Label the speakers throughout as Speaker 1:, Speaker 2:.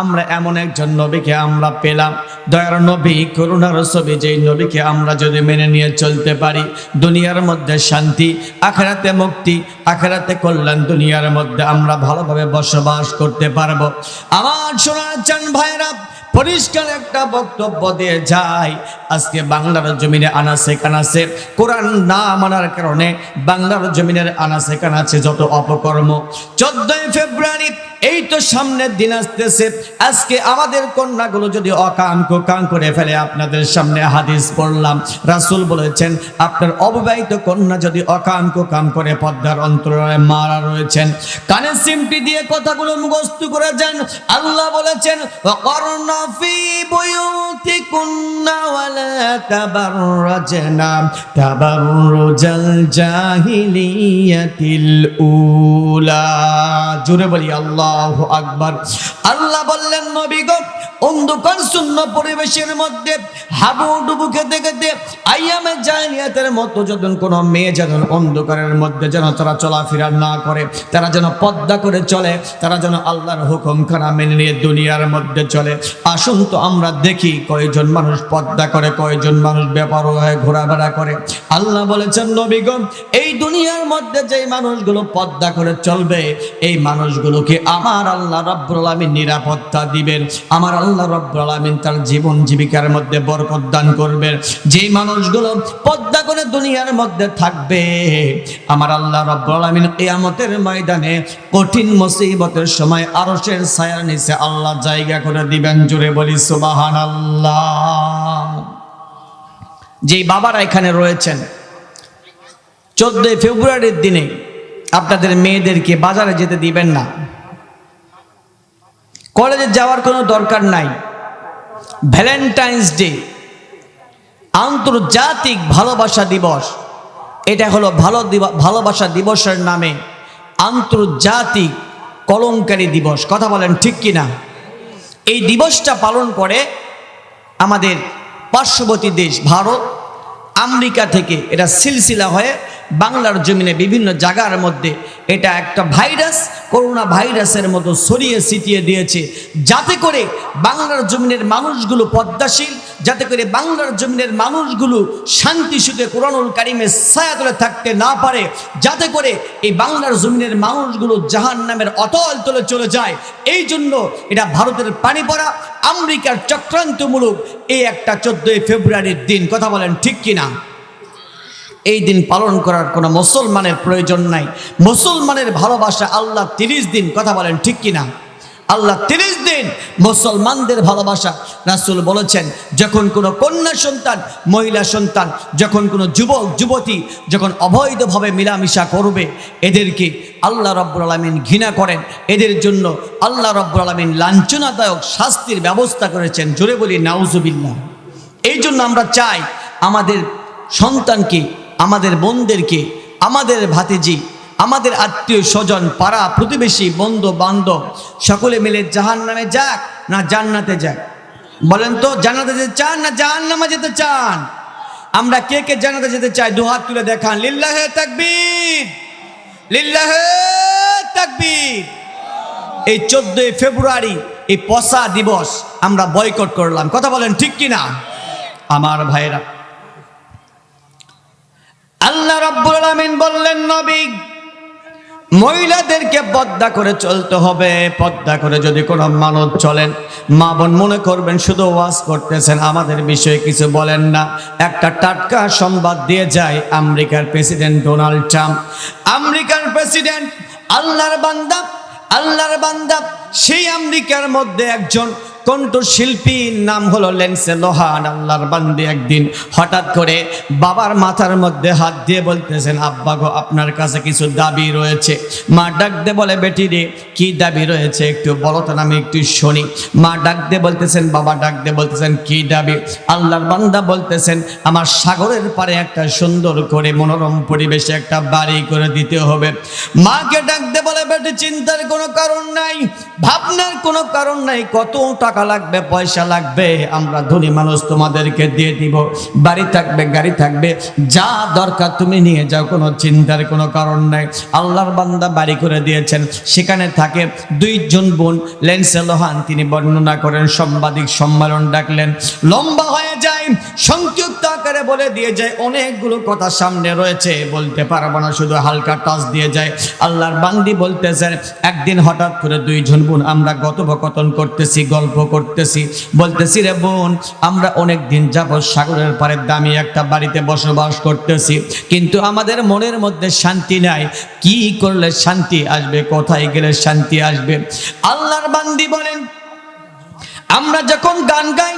Speaker 1: আমরা এমন একজন নবীকে আমরা পেলাম। দয়ার নবী, করুণার ছবি, যেই নবীকে আমরা যদি মেনে নিয়ে চলতে পারি, দুনিয়ার মধ্যে শান্তি, আখেরাতে মুক্তি, আখেরাতে কল্যাণ দুনিয়ার মধ্যে আমরা ভালোভাবে বসবাস করতে পারব। আমার শোনা চান ভাইরা পরিষ্কার একটা বক্তব্য দিয়ে যায় আজকে বাংলার জমিনে আনাসে কানাসে কোরআন না মানার কারণে বাংলার জমিনের আনাসে কানাসে যত অপকর্ম, চোদ্দই ফেব্রুয়ারি এই তো সামনের দিন আসতেছে। আজকে আমাদের কন্যাগুলো যদি অকান কোকান করে ফেলে, আপনাদের সামনে হাদিস পড়লাম। রাসুল বলেছেন, আপনার অবিবাহিত কন্যা যদি অকান কোকান করে পদ্মার অন্তরে মারা রয়েছেন, কানে সিমটি দিয়ে কথাগুলো মুখস্থ করে যান। আল্লাহ বলেছেন জুড়ে বলি, আল্লাহ। আল্লাহ বললেন নবী গো অন্ধকার শূন্য পরিবেশের মধ্যে হাবুডুবু খেতে খেতে আইয়ামে জাহিলিয়াতের মতো যখন কোনো মেয়ে যেন অন্ধকারের মধ্যে যেন তারা চলাফেরা না করে, তারা যেন পদ্মা করে চলে, তারা যেন আল্লাহর হুকুম খানা মেনে নিয়ে দুনিয়ার মধ্যে চলে। আসুন তো আমরা দেখি কয়জন মানুষ পদ্মা করে, কয়জন মানুষ ব্যাপার হয়ে ঘোরাফেরা করে। আল্লাহ বলেছেন, নবীগণ, এই দুনিয়ার মধ্যে যেই মানুষগুলো পদ্মা করে চলবে, এই মানুষগুলোকে আমার আল্লাহ রব্বুল আলামিন নিরাপত্তা দিবেন। আমার আল্লাহ রব্বুল আলামিন তার জীবন জীবিকার মধ্যে বরকত দান করবেন যেই মানুষগুলো পদ্মা করে দুনিয়ার মধ্যে থাকবে, আমার আল্লাহ রব্বুল আলামিন কিয়ামতের ময়দানে কঠিন মুসিবতের সময় আরশের ছায়ার নিচে আল্লাহ জায়গা করে দিবেন। জুড়ে বলি, সুবহানাল্লাহ। যেই বাবারা এখানে রয়েছেন, চোদ্দই ফেব্রুয়ারির দিনে আপনাদের মেয়েদেরকে বাজারে যেতে দিবেন না। কলেজে যাওয়ার কোনো দরকার নাই। ভ্যালেন্টাইন্স ডে আন্তর্জাতিক ভালোবাসা দিবস, এটা হলো ভালো ভালোবাসা দিবসের নামে আন্তর্জাতিক কলঙ্কারী দিবস। কথা বলেন ঠিক কি না এই দিবসটা পালন করে আমাদের পার্শ্ববর্তী দেশ ভারত, আমেরিকা থেকে এটা সিলসিলা হয়ে বাংলার জমিনে বিভিন্ন জায়গার মধ্যে এটা একটা ভাইরাস, করোনা ভাইরাসের মতো ছড়িয়ে ছিটিয়ে দিয়েছে। যাতে করে বাংলার জমিনের মানুষগুলো পদ্মাশীল, যাতে করে বাংলার জমিনের মানুষগুলো শান্তি সুখে কোরআনুল কারিমের ছায়াতলে থাকতে না পারে, যাতে করে এই বাংলার জমিনের মানুষগুলো জাহান নামের অতল তলে চলে যায়। এই জন্য এটা ভারতের পানি পড়া, আমেরিকার চক্রান্তমূলক এই একটা চোদ্দই ফেব্রুয়ারির দিন। কথা বলেন ঠিক কিনা? এই দিন পালন করার কোনো মুসলমানের প্রয়োজন নাই। মুসলমানের ভালোবাসা আল্লাহ তিরিশ দিন, কথা বলেন ঠিক কিনা? আল্লাহ তিরিশ দিন মুসলমানদের ভালোবাসা। রাসূল বলেছেন, যখন কোনো কন্যা সন্তান, মহিলা সন্তান, যখন কোনো যুবক, যুবতী যখন অবৈধভাবে মিলামিশা করবে, এদেরকে আল্লাহ রব্বুল আলমিন ঘৃণা করেন। এদের জন্য আল্লাহ রব্বুল আলমিন লাঞ্ছনাদায়ক শাস্তির ব্যবস্থা করেছেন। জোরে বলি, নাউজুবিল্লাহ। এই জন্য আমরা চাই আমাদের সন্তানকে আমাদের বোনদেরকে, আমাদের ভাতিজি, আমাদের আত্মীয় স্বজন, পাড়া প্রতিবেশী, বন্ধু, বান্ধব, সকলে মিলে জাহান নামে যাক না জান্নাতে যাক। বলেন তো, জান্নাতে যেতে চান না জাহান নামে যেতে চান? আমরা কে কে জান্নাতে যেতে চাই? দু হাত তুলে দেখান। লিল্লাহে তাকবীর লিল্লাহে তাকবীর। এই চোদ্দই ফেব্রুয়ারি, এই পসা দিবস আমরা বয়কট করলাম। কথা বলেন ঠিক কিনা? আমার ভাইরা। আল্লাহ রব্বুল আলামিন বললেন, নবী, মহিলাদেরকে পদ্মা করে চলতে হবে। পদ্মা করে যদি কোনো মানুষ চলেন, মা বোন মনে করবেন শুধু ওয়াজ করতেছেন। আমাদের বিষয়ে কিছু বলেন না। একটা টাটকা সংবাদ দিয়ে যায় আমেরিকার প্রেসিডেন্ট ডোনাল্ড ট্রাম্প। আমেরিকার প্রেসিডেন্ট, আল্লাহর বান্দা আল্লাহর বান্দা, সেই আমেরিকার মধ্যে একজন কণ্ঠশিল্পীর নাম হলো লেন্সে লোহান, আল্লাহর বান্দি একদিন হঠাৎ করে বাবার মাথার মধ্যে হাত দিয়ে বলতেছেন, আব্বা গো, আপনার কাছে কিছু দাবি রয়েছে। মা ডাক দে বলে, বেটি রে, কি দাবি রয়েছে? একটু বলো তো আমি একটু শুনি। মা ডাক দে বলতেছেন, বাবা ডাক দে বলতেছেন, কি দাবি? আল্লাহর বান্দা বলতেছেন, আমার সাগরের পারে একটা সুন্দর করে মনোরম পরিবেশে একটা বাড়ি করে দিতে হবে। মাকে ডাক দে বলে, বেটি, চিন্তার কোনো কারণ নাই, ভাবনার কোনো কারণ নাই, কত টাকা টাকা লাগবে, পয়সা লাগবে, আমরা ধনী মানুষ তোমাদেরকে দিয়ে দিব। বাড়ি থাকবে, গাড়ি থাকবে, যা দরকার তুমি নিয়ে যাও, কোনো চিন্তার কোনো কারণ নাই। আল্লাহর বান্দা বাড়ি করে দিয়েছেন। সেখানে থাকে দুইজন বোন, লেন্সে লোহান, তিনি বর্ণনা করেন, সাংবাদিক সম্মেলন ডাকলেন। লম্বা হয়ে যায় সংক্ষিপ্ত আকারে বলে দিয়ে যায়, অনেকগুলো কথা সামনে রয়েছে। বলতে পারব না, শুধু হালকা টাচ দিয়ে যায়। আল্লাহর বান্দি বলতেছেন, একদিন হঠাৎ করে দুইজন বোন, আমরা কথোপকথন করতেছি, গল্প করতেছি। বলতেছি, রে বোন, আমরা অনেক দিন যাব সাগরের পারে দামি একটা বাড়িতে বসবাস করতেছি, কিন্তু আমাদের মনের মধ্যে শান্তি নাই। কি করলে শান্তি আসবে, কোথায় গেলে শান্তি আসবে? আল্লাহর বান্দি বলেন, আমরা যখন গান গাই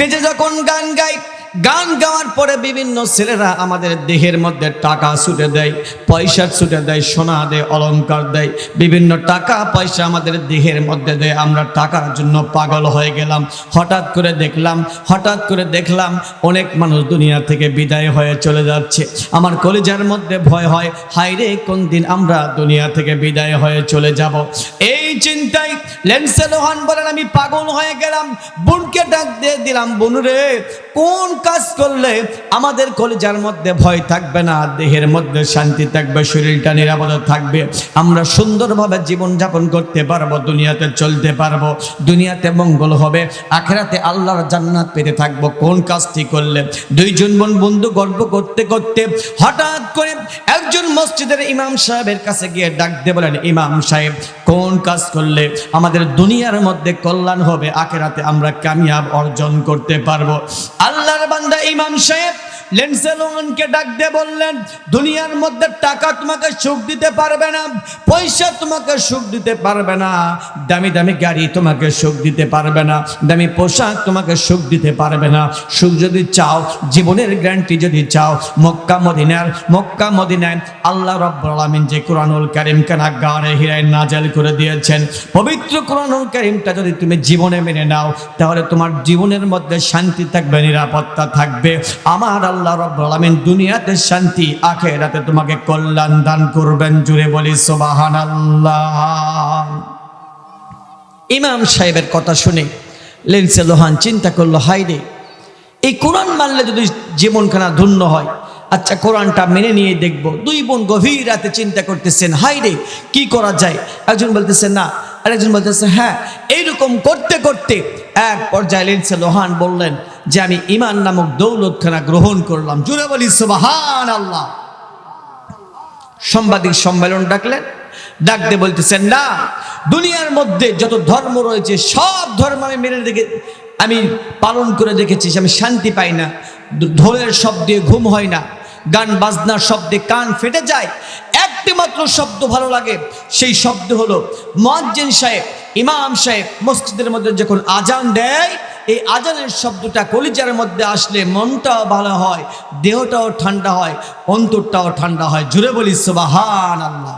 Speaker 1: স্টেজে যখন গান গাই গান গাওয়ার পরে বিভিন্ন ছেলেরা আমাদের দেহের মধ্যে টাকা ছুটে দেয়, পয়সা ছুটে দেয়, সোনা দেয়, অলংকার দেয়। বিভিন্ন টাকা পয়সা আমাদের দেহের মধ্যে দেয়। আমরা টাকার জন্য পাগল হয়ে গেলাম। হঠাৎ করে দেখলাম, হঠাৎ করে দেখলাম অনেক মানুষ দুনিয়া থেকে বিদায় হয়ে চলে যাচ্ছে। আমার কলেজার মধ্যে ভয় হয় হাইরে কোন দিন আমরা দুনিয়া থেকে বিদায় হয়ে চলে যাব? এই চিন্তায় লেন্সে লোহান বলেন, আমি পাগল হয়ে গেলাম। বোনকে ডাক দিয়ে দিলাম, বোন রে, কোন কাজ করলে আমাদের কলেজার মধ্যে ভয় থাকবে না, দেহের মধ্যে শান্তি থাকবে, শরীরটা নিরাপদ থাকবে। আমরা সুন্দরভাবে জীবন যাপন করতে পারব, দুনিয়াতে চলতে পারব, দুনিয়াতে মঙ্গল হবে, আখেরাতে আল্লাহর জান্নাত পেতে থাকব। কোন কাজটি করলে? দুইজন বোন বন্ধু গল্প করতে করতে হঠাৎ করে একজন মসজিদের ইমাম সাহেবের কাছে গিয়ে ডাকতে বলেন, ইমাম সাহেব, কোন কাজ করলে আমাদের দুনিয়ার মধ্যে কল্যাণ হবে, আখেরাতে আমরা কামিয়াব অর্জন করতে পারব? আল্লাহর বান্দা ইমাম সাহেব লেন্সেলনকে ডাক দিয়ে বললেন, দুনিয়ার মধ্যে টাকা তোমাকে সুখ দিতে পারবে না, পয়সা তোমাকে সুখ দিতে পারবে না, দামি দামি গাড়ি তোমাকে সুখ দিতে পারবে না, দামি পোশাক তোমাকে সুখ দিতে পারবে না, সুখ যদি চাও, জীবনের গ্যারান্টি যদি চাও, মক্কা, মদিনার, মক্কা, মদিনায় আল্লাহ রব্বুল যে কোরআনুল কারিমকে নাগারে হিরায় নাজাল করে দিয়েছেন, পবিত্র কোরআনুল কারিমটা যদি তুমি জীবনে মেনে নাও, তাহলে তোমার জীবনের মধ্যে শান্তি থাকবে, নিরাপত্তা থাকবে, আমার আল্লাহ রব্বুল আলামিন দুনিয়াতে শান্তি, আখেরাতে তোমাকে কল্যাণ দান করবেন। জুড়ে বলি, সুবহানাল্লাহ। ইমাম সাহেবের কথা শুনে লেন্সে লোহান চিন্তা করল হাই রে, এই কোরআন মানলে যদি জীবনখানা ধন্য হয় আচ্ছা কোরআনটা মেনে নিয়ে দেখব। দুই বোন গভীর রাতে চিন্তা করতেছেন হাই রে, কি করা যায়? একজন বলতেছে, না। আরেকজন বলতেছে হ্যাঁ এইরকম করতে করতে এক পর্যায়ে লেন্সে লোহান বললেন যে, আমি ইমান নামক দৌলতখানা গ্রহণ করলাম। জুড়ে বলি সুবাহান আল্লাহ সাংবাদিক সম্মেলন ডাকলেন। ডাকতে বলতেছেন, না, দুনিয়ার মধ্যে যত ধর্ম রয়েছে, সব ধর্ম আমি মেনে দেখে, আমি পালন করে দেখেছি আমি শান্তি পাই না। ঢোলের শব্দে ঘুম হয় না, গান বাজনার শব্দে কান ফেটে যায়। একটি মাত্র শব্দ ভালো লাগে, সেই শব্দ হলো মোয়াজ্জেন সাহেব, ইমাম সাহেব মসজিদের মধ্যে যখন আজান দেয়, এই আজানের শব্দটা কলিজার মধ্যে আসলে মনটাও ভালো হয়, দেহটাও ঠান্ডা হয়, অন্তরটাও ঠান্ডা হয়। জুড়ে বলি সোবাহান আল্লাহ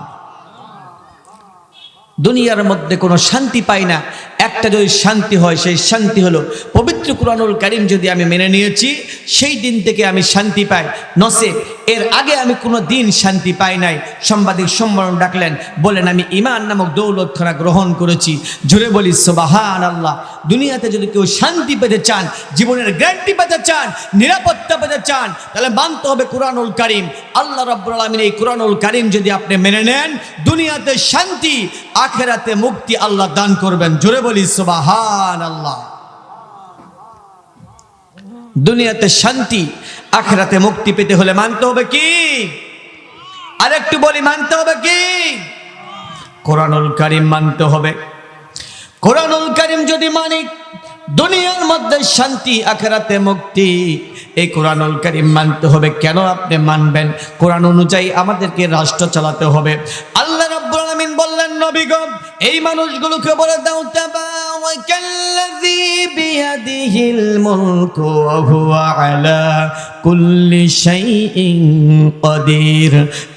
Speaker 1: দুনিয়ার মধ্যে কোনো শান্তি পাই না একটা যদি শান্তি হয়, সেই শান্তি হলো পবিত্র কুরআনুল কারিম যদি আমি মেনে নিয়েছি, সেই দিন থেকে আমি শান্তি পাই। নসে এর আগে আমি কোনো দিন শান্তি পাই নাই। সাংবাদিক সম্মেলন ডাকলেন বলেন আমি ইমান নামক দৌলতখানা গ্রহণ করেছি। জুড়ে বলি সোবাহান আল্লাহ দুনিয়াতে যদি কেউ শান্তি পেতে চান, জীবনের গ্যারান্টি পেতে চান, নিরাপত্তা পেতে চান, তাহলে মানতে হবে কোরআনুল কারিম। আল্লাহ রব্বুল আলমিন এই কোরআনুল কারিম যদি আপনি মেনে নেন, দুনিয়াতে শান্তি, আখেরাতে মুক্তি আল্লাহ দান করবেন। জোরে বলি সুবাহান আল্লাহ দুনিয়াতে শান্তি, আখেরাতে মুক্তি পেতে হলে মানতে হবে কি? আরেকটু বলি, মানতে হবে কি? কোরআনুল কারিম মানতে হবে। কোরআনুল কারিম যদি মানি দুনিয়ার মধ্যে শান্তি, আখেরাতে মুক্তি, এই কোরআনুল কারিম মানতে হবে। কেন আপনি মানবেন? কোরআন অনুযায়ী আমাদেরকে রাষ্ট্র চালাতে হবে। আল্লাহ রাব্বুল আলামিন বললেন, নবী গো এই মানুষগুলোকে বলে দাও, তাবারাকাল্লাযী বিয়াদিহিল মুলকু ওয়া হুয়া আলা কুল্লি শাইইন কাদির।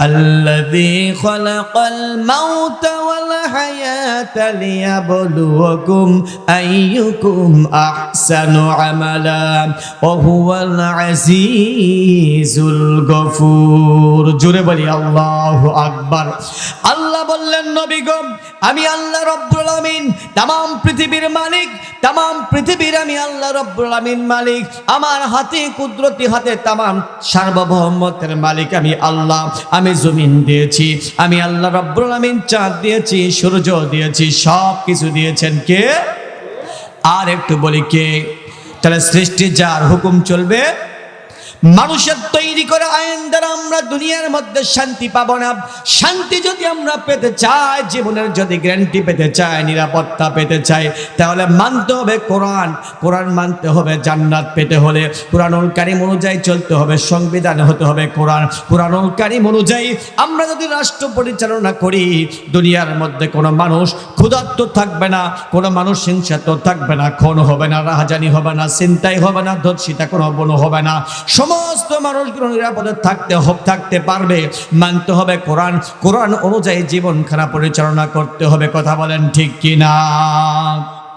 Speaker 1: আল্লাযী খালাকাল মাউতা ওয়াল হায়াতা লিয়াবলুয়াকুম আইয়ুকুম আহসানু আমালা ওয়া হুয়াল বলি, আল্লাহু আকবার। আল্লাহ বললেন, নবী গো, আমি আল্লাহ রব্বুল আমিন তাম পৃথিবীর মালিক তাম পৃথিবীর আমি আল্লাহ রব্বুল আমিন মালিক। আমার হাতে, কুদরতি হাতে তাম সার্বভৌমত্বের মালিক আমি আল্লাহ। আমি জমিন দিয়েছি, আমি আল্লাহ রব্বুল আমিন চাঁদ দিয়েছি, সূর্য দিয়েছি সব কিছু দিয়েছেন কে? আর একটু বলি কে? তাহলে সৃষ্টি যার হুকুম চলবে মানুষের তৈরি করা আইন দ্বারা আমরা দুনিয়ার মধ্যে শান্তি পাবো না। শান্তি যদি আমরা পেতে চাই, জীবনের যদি গ্যারান্টি পেতে চাই, নিরাপত্তা পেতে চাই, তাহলে মানতে হবে কোরআন। কোরআন মানতে হবে জান্নাত পেতে হলে। কোরআনুল কারিম অনুযায়ী চলতে হবে, সংবিধান হতে হবে কোরআন। কোরআনুল কারিম অনুযায়ী আমরা যদি রাষ্ট্র পরিচালনা করি, দুনিয়ার মধ্যে কোনো মানুষ ক্ষুধার্ত থাকবে না, কোনো মানুষ হিংসাত্ম থাকবে না, খুন হবে না, রাহাজানি হবে না চিন্তাই হবে না, ধর্ষিতা কোনো বনো হবে না। সমস্ত মানুষগুলো নিরাপদে থাকতে হোক, থাকতে পারবে, মানতে হবে কোরআন। কোরআন অনুযায়ী জীবন জীবনখানা পরিচালনা করতে হবে, কথা বলেন ঠিক কিনা?